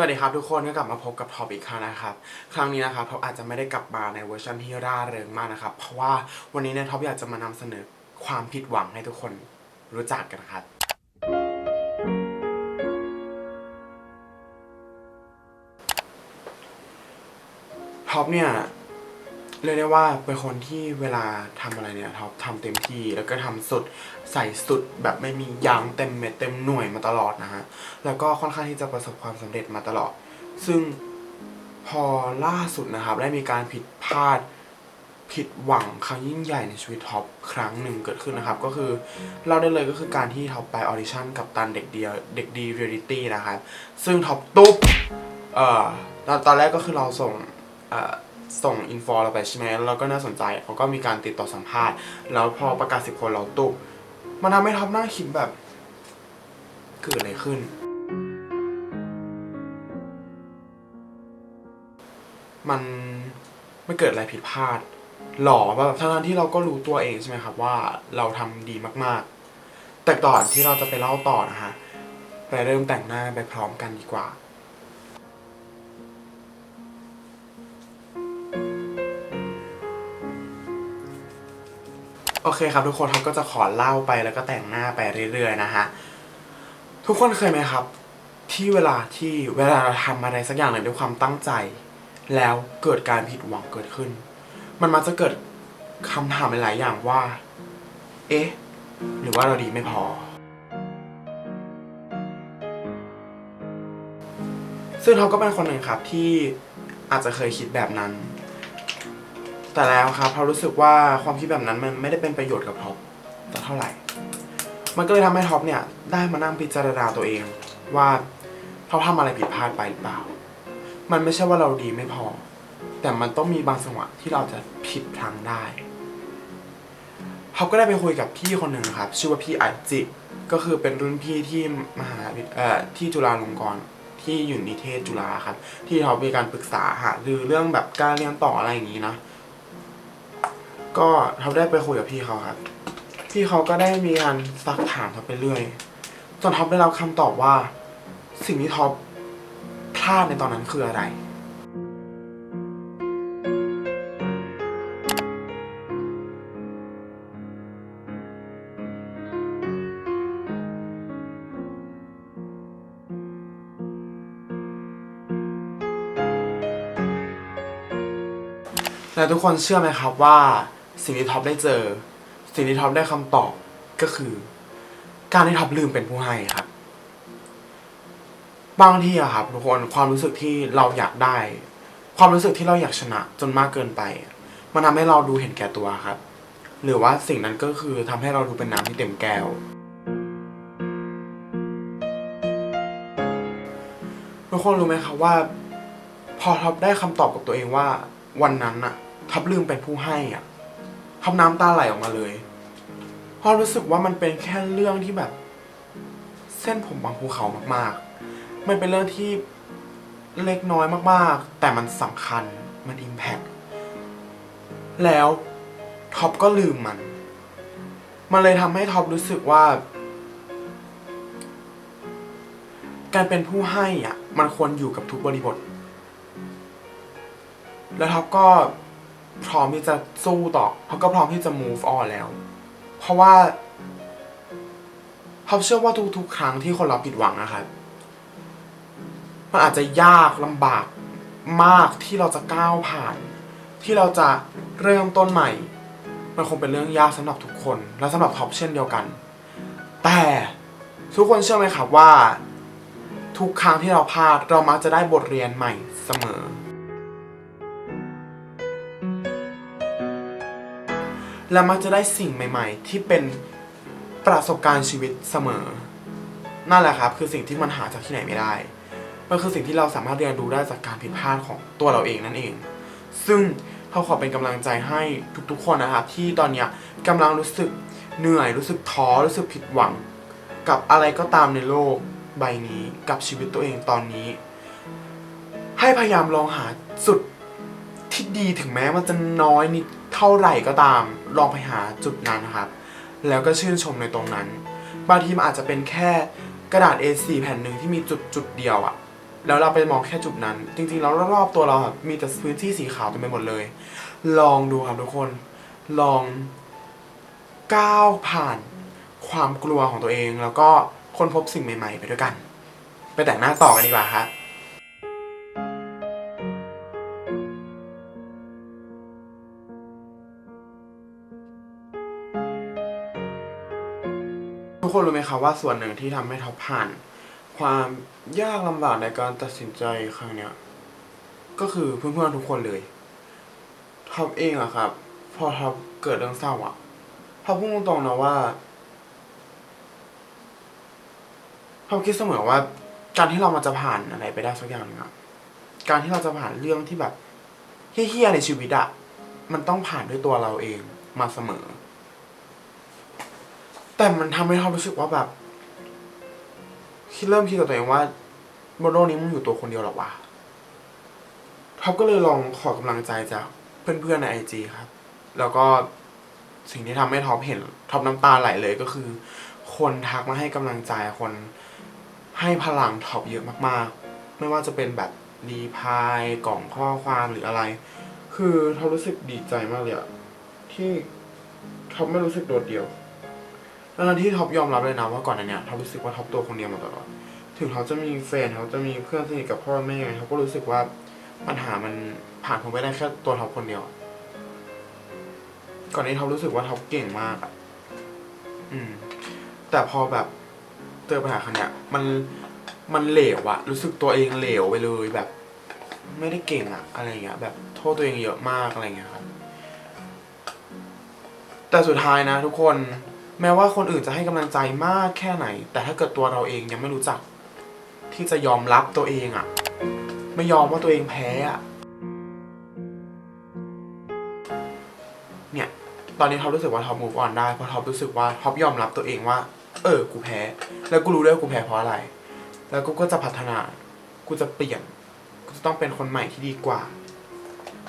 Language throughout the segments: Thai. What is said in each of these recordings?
สวัสดีครับทุกคนก็กลับมาพบกับท็อปอีกครั้งนะครับ ครั้งนี้นะครับท็อปอาจจะไม่ได้กลับมาในเวอร์ชันที่ร่าเริงมากนะครับ เพราะว่าวันนี้เนี่ยท็อปอยากจะมานำเสนอความผิดหวังให้ทุกคนรู้จักกันครับท็อปเนี่ย เรียกได้ว่าเป็นคนที่เวลาทำอะไรเนี่ยท็อปทำเต็มที่แล้วก็ทำสุดใส่สุดแบบไม่มียั้งเต็มเม็ดเต็มหน่วยมาตลอดนะฮะแล้วก็ค่อนข้างที่จะประสบความสำเร็จมาตลอด ซึ่งพอล่าสุดนะครับ ได้มีการผิดพลาดผิดหวังครั้งยิ่งใหญ่ในชีวิตท็อปครั้งหนึ่งเกิดขึ้นนะครับ ก็คือเล่าได้เลยก็คือการที่ท็อปไปออดิชั่นกับตันเด็กเดียวเด็กดีเรียลิตี้นะครับซึ่งท็อปตุ๊บเอ่อตอนตอนแรกก็คือเราส่งเอ่อ ส่งอินฟอร์เราไปใช่ไหมแล้วเราก็น่าสนใจเขาก็มีการติดต่อสัมภาษณ์ แล้วพอประกาศสิบคนเราตุ๊บมันทำให้ท็อปนั่งคิดแบบ เกิดอะไรขึ้น มันไม่เกิดอะไรผิดพลาดหรอแบบทั้งที่เราก็รู้ตัวเองใช่ไหมครับว่าเราทำดีมากๆ แต่ก่อนที่เราจะไปเล่าต่อนะฮะไปเริ่มแต่งหน้าไปพร้อมกันดีกว่า โอเคครับทุกคนเขาก็จะขอเล่าไปแล้วก็แต่งหน้าไปเรื่อยๆนะฮะทุกคนเคยไหมครับ ที่เวลาที่เวลาเราทำอะไรสักอย่างหนึ่งด้วยความตั้งใจ แล้วเกิดการผิดหวังเกิดขึ้น มันมักจะเกิดคำถามหลายอย่างว่า เอ๊ะ หรือว่าเราดีไม่พอ ซึ่งเขาก็เป็นคนหนึ่งครับที่อาจจะเคยคิดแบบนั้น แต่แล้วครับเขารู้สึกว่าความคิดแบบนั้นมันไม่ได้เป็นประโยชน์กับท็อปสักเท่าไหร่ มันก็เลยทำให้ท็อปเนี่ยได้มานั่งพิจารณาตัวเอง ว่าเขาทำอะไรผิดพลาดไปหรือเปล่า มันไม่ใช่ว่าเราดีไม่พอ แต่มันต้องมีบางจังหวะที่เราจะผิดพลังได้ท็อปก็ได้ไปคุยกับพี่คนหนึ่งนะครับ ชื่อว่าพี่อัจจิก็คือเป็นรุ่นพี่ที่มหาวิทยเอ่อที่จุฬาลงกรณ์ที่อยู่นิเทศจุฬาครับ ที่เขามีการปรึกษาหารือเรื่องแบบการเรียนต่ออะไรอย่างนี้นะ ก็เขาได้ไปคุยกับพี่เขาครับ พี่เขาก็ได้มีการซักถามเขาไปเรื่อย จนท็อปได้รับคำตอบว่า สิ่งที่ท็อปพลาดในตอนนั้นคืออะไร แต่ทุกคนเชื่อไหมครับว่า สิ่งที่ท็อปได้เจอ สิ่งที่ท็อปได้คำตอบก็คือ การที่ท็อปลืมเป็นผู้ให้ครับ บางทีอะครับทุกคนความรู้สึกที่เราอยากได้ ความรู้สึกที่เราอยากชนะจนมากเกินไป มันทำให้เราดูเห็นแก่ตัวครับ หรือว่าสิ่งนั้นก็คือทำให้เราดูเป็นน้ำที่เต็มแก้ว ทุกคนรู้ไหมครับว่า พอท็อปได้คำตอบกับตัวเองว่า วันนั้นอะท็อปลืมเป็นผู้ให้อะ อปน้ำตาไหลออกมาเลยเพราะรู้สึกว่ามันเป็นแค่เรื่องที่แบบ เส้นผมบางภูเขามากๆ มันเป็นเรื่องที่เล็กน้อยมากๆ แต่มันสำคัญมันอิมแพคแล้วท็อปก็ลืมมัน มันเลยทำให้ท็อปรู้สึกว่า การเป็นผู้ให้อะ มันควรอยู่กับทุกบริบท แล้วท็อปก็ พร้อมที่จะสู้ต่อท็อปก็พร้อมที่จะ move on แล้ว เพราะว่าท็อปเชื่อว่าทุกๆ ครั้งที่คนเราผิดหวังนะครับมันอาจจะยากลำบากมากที่เราจะก้าวผ่าน ที่เราจะเริ่มต้นใหม่ มันคงเป็นเรื่องยากสำหรับทุกคน และสำหรับท็อปเช่นเดียวกัน แต่ทุกคนเชื่อไหมครับว่า ทุกครั้งที่เราพลาดเรามักจะได้บทเรียนใหม่เสมอ และมักจะได้สิ่งใหม่ ๆ ที่เป็นประสบการณ์ชีวิตเสมอ นั่นแหละครับ คือสิ่งที่มันหาจากที่ไหนไม่ได้ มันคือสิ่งที่เราสามารถเรียนรู้ได้จากการผิดพลาดของตัวเราเองนั่นเอง ซึ่งเขาขอเป็นกำลังใจให้ทุกๆ คนนะครับที่ตอนเนี้ยกำลังรู้สึกเหนื่อยรู้สึกท้อรู้สึกผิดหวัง กับอะไรก็ตามในโลกใบนี้กับชีวิตตัวเองตอนนี้ ให้พยายามลองหาจุด ที่ดีถึงแม้มันจะน้อยนิดเท่าไหร่ก็ตาม ลองไปหาจุดนั้นนะครับ แล้วก็ชื่นชมในตรงนั้น บางทีมันอาจจะเป็นแค่กระดาษ A4 แผ่นหนึ่งที่มีจุดจุดเดียวอะแล้วเราไปมองแค่จุดนั้น จริงๆแล้วรอบๆตัวเราอะมีแต่พื้นที่สีขาวเต็มไปหมดเลย ลองดูครับทุกคน ลองก้าวผ่านความกลัวของตัวเอง แล้วก็ค้นพบสิ่งใหม่ ๆ ไปด้วยกัน ไปแต่งหน้าต่อกันดีกว่าครับ ทุกคนรู้ไหมครับว่าส่วนหนึ่งที่ทำให้ท็อปผ่าน ความยากลำบากในการตัดสินใจครั้งเนี้ยก็คือเพื่อนๆทุกคนเลยท็อปเองอะครับ พอท็อปเกิดเรื่องเศร้าอะท็อปพูดตรงๆนะว่าท็อปคิดเสมอว่า การที่เรามาจะผ่านอะไรไปได้สักอย่างหนึงอะการที่เราจะผ่านเรื่องที่แบบเฮี้ยๆในชีวิตอะมันต้องผ่านด้วยตัวเราเองมาเสมอ แต่มันทำให้ท็อปรู้สึกว่าแบบคิดเริ่มคิดกับตัวเองว่าบนโลกนี้มึงอยู่ตัวคนเดียวหรอวะท็อปก็เลยลองขอกำลังใจจากเพื่อนๆในไอจีครับ แล้วก็สิ่งที่ทำให้ท็อปเห็นท็อปน้ำตาไหลเลยก็คือ คนทักมาให้กำลังใจคนให้พลังท็อปเยอะมากๆ ไม่ว่าจะเป็นแบบรีพายกล่องข้อความหรืออะไร คือท็อปรู้สึกดีใจมากเลยอะที่ท็อปไม่รู้สึกโดดเดี่ยว แล้วที่ท็อปยอมรับเลยนะว่าก่อนหน้าเนี้ยท็อปรู้สึกว่าท็อปตัวคนเดียวมาตลอด ถึงเขาจะมีแฟนเขาจะมีเพื่อนสนิทกับพ่อแม่เขาก็รู้สึกว่าปัญหามันผ่านผมไปได้แค่ตัวท็อปคนเดียว ก่อนนี้ท็อปรู้สึกว่าท็อปเก่งมากอะอืม แต่พอแบบเจอปัญหาครั้งเนี้ยมันมันเหลวอะรู้สึกตัวเองเหลวไปเลยแบบ ไม่ได้เก่งอะอะไรเงี้ย แบบโทษตัวเองเยอะมากอะไรเงี้ยครับ แต่สุดท้ายนะทุกคน แม้ว่าคนอื่นจะให้กำลังใจมากแค่ไหน แต่ถ้าเกิดตัวเราเองยังไม่รู้จัก ที่จะยอมรับตัวเองอะไม่ยอมว่าตัวเองแพ้อะเนี่ย ตอนนี้ท็อปรู้สึกว่าท็อป move on ได้เพราะท็อปรู้สึกว่าท็อปยอมรับตัวเองว่า เออ กูแพ้ แล้วกูรู้ด้วยว่ากูแพ้เพราะอะไร แล้วกูก็จะพัฒนา กูจะเปลี่ยน กูจะต้องเป็นคนใหม่ที่ดีกว่า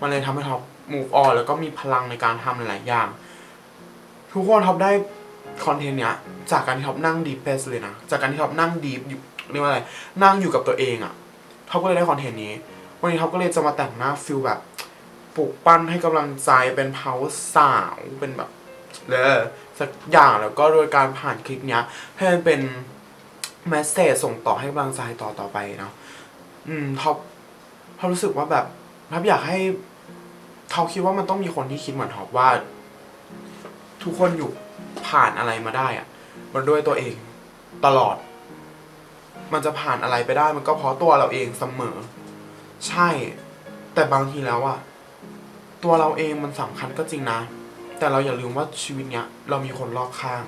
มันเลยทำให้ท็อป move on แล้วก็มีพลังในการทำหลายๆอย่าง ทุกคนท็อปได้ คอนเทนต์เนี้ยจากการที่ท็อปนั่งดีเพสเลยนะ จากการที่ท็อปนั่งดีอยู่เรียกว่าอะไร นั่งอยู่กับตัวเองอะท็อปก็เลยได้คอนเทนต์นี้ วันนี้ท็อปก็เลยจะมาแต่งหน้าฟิลแบบปลุกปั้นให้กำลังใจเป็นเ o าสาวเป็นแบบเลยสักอย่างแล้วก็โดยการผ่านคลิปเนี้ย ให้มันเป็นแมสเซจส่งต่อให้กำลังใจต่อต่อไปเนาะอืมท็อปท็อปรู้สึกว่าแบบท็อปอยากให้ท็อปคิดว่ามันต้องมีคนที่คิดเหมือนท็อปว่า ทุกคนอยู่ ผ่านอะไรมาได้อะมันด้วยตัวเองตลอด มันจะผ่านอะไรไปได้มันก็เพราะตัวเราเองเสมอ ใช่ แต่บางทีแล้วอะตัวเราเองมันสำคัญก็จริงนะ แต่เราอย่าลืมว่าชีวิตเนี้ย เรามีคนรอบข้าง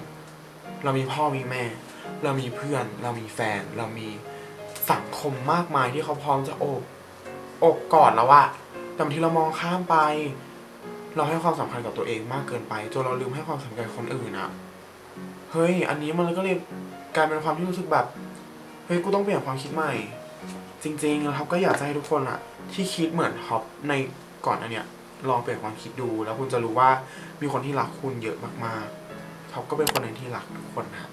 เรามีพ่อมีแม่ เรามีเพื่อน เรามีแฟน เรามีสังคมมากมายที่เขาพร้อมจะโอบโอบกอดเราอะแต่บางทีเรามองข้ามไป เราให้ความสำคัญกับตัวเองมากเกินไปจนเราลืมให้ความสำคัญคนอื่นอะเฮ้ย อันนี้มันก็เลยกลายเป็นความที่รู้สึกแบบ เฮ้ย กูต้องเปลี่ยนความคิดใหม่ จริงๆแล้วท็อปก็อยากจะให้ทุกคนอะที่คิดเหมือนท็อปในก่อนอันเนี้ยลองเปลี่ยนความคิดดู แล้วคุณจะรู้ว่ามีคนที่รักคุณเยอะมากๆท็อปก็เป็นคนหนึ่งที่รักทุกคนนะ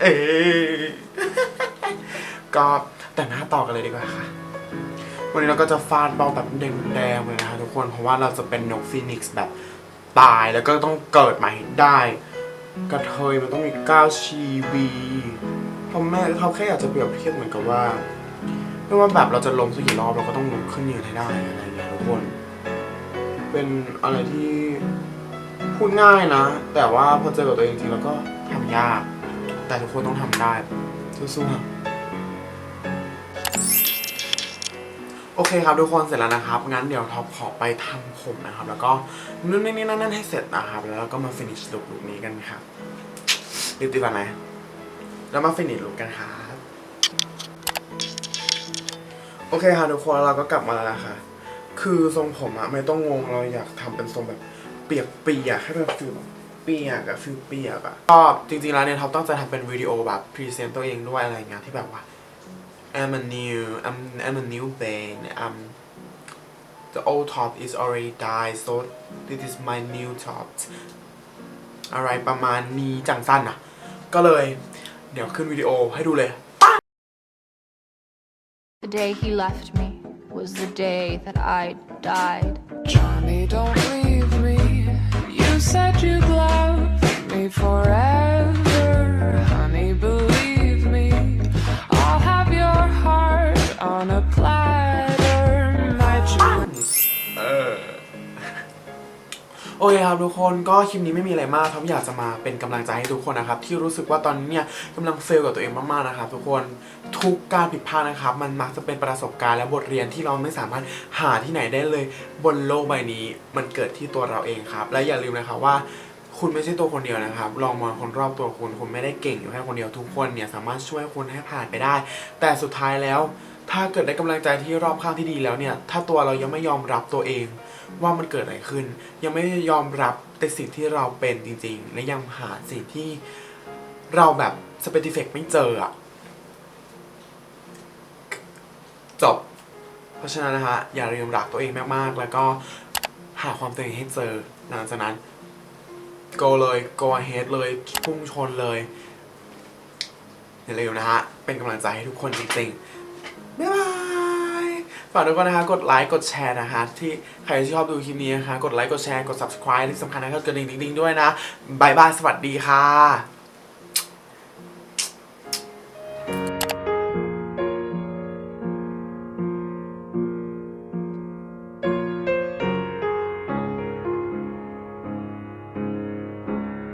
เอก็แต่หน้าต่อกันเลยดีกว่าค่ะ วันนี้เราก็จะฟาดเบาแบบแดงๆเลยนะคะทุกคน เพราะว่าเราจะเป็นนกฟีนิกซ์แบบตายแล้วก็ต้องเกิดใหม่ได้ กระเทยมันต้องมีก้าวชีวีเพราะแม่เขาแค่อยากจะเปรียบเทียบเหมือนกับว่าไม่ว่าแบบเราจะล้มสักกี่รอบเราก็ต้องลุกขึ้นยืนให้ได้อะไรอย่างเงี้ยทุกคน เป็นอะไรที่พูดง่ายนะ แต่ว่าพอเจอกับตัวเองจริงแล้วก็ทำยาก แต่ทุกคนต้องทำได้สู้ๆ โอเคครับทุกคนเสร็จแล้วนะครับ งั้นเดี๋ยวท็อปขอไปทำผมนะครับ แล้วก็นู่นนี่นั่นนั่นให้เสร็จนะครับ แล้วก็มา finish look ลุคนี้กันครับรีบตีก่อนไหมแล้วมา finish look กันครับ โอเคค่ะทุกคนเราก็กลับมาแล้วนะคะคือทรงผมอะไม่ต้องงงเราอยากทำเป็นทรงแบบเปียกเปียกให้แบบฟิลเปียกอะฟิลเปียกอะก็จริงๆแล้วเนี่ยท็อปตั้งใจทำเป็นวิดีโอแบบพรีเซนต์ตัวเองด้วยอะไรเงี้ยที่แบบว่า I'm a new I'm I'm a new band I'm the old top is already died so this is my new top อะไรประมาณนี้จังสั้นอ่ะ ก็เลย เดี๋ยวขึ้นวิดีโอให้ดูเลย The day he left me was the day that I died. Johnny, don't leave me. You said you'd love me forever. โอเคครับทุกคนก็คลิปนี้ไม่มีอะไรมากครับอยากจะมาเป็นกำลังใจให้ทุกคนนะครับที่รู้สึกว่าตอนนี้เนี่ยกำลังเฟลกับตัวเองมากๆนะครับทุกคนทุกการผิดพลาดนะครับ มันมักจะเป็นประสบการณ์และบทเรียนที่เราไม่สามารถหาที่ไหนได้เลย บนโลกใบนี้มันเกิดที่ตัวเราเองครับ และอย่าลืมนะครับว่าคุณไม่ใช่ตัวคนเดียวนะครับ ลองมองคนรอบตัวคุณ คุณไม่ได้เก่งอยู่แค่คนเดียว ทุกคนเนี่ยสามารถช่วยคุณให้ผ่านไปได้ แต่สุดท้ายแล้ว ถ้าเกิดได้กำลังใจที่รอบข้างที่ดีแล้วเนี่ย ถ้าตัวเรายังไม่ยอมรับตัวเอง ว่ามันเกิดอะไรขึ้น ยังไม่ยอมรับในสิ่งที่เราเป็นจริงๆ และยังหาสิ่งที่เราแบบสเปซิฟิกไม่เจออะจบ เพราะฉะนั้นนะฮะอย่าลืมรักตัวเองมากๆ แล้วก็หาความตัวเองให้เจอหลังจากนั้น go เลย go ahead เลยพุ่งชนเลยอย่าลืมนะฮะ เป็นกำลังใจให้ทุกคนจริงๆ บ๊ายบาย ฝากทุกคนนะคะกดไลค์กดแชร์นะคะที่ใครที่ชอบดูคลิปนี้นะคะกดไลค์กดแชร์กด subscribe ที่สำคัญนะครับกดดิ่งดิ่งด้วยนะบายบายสวัสดีค่ะ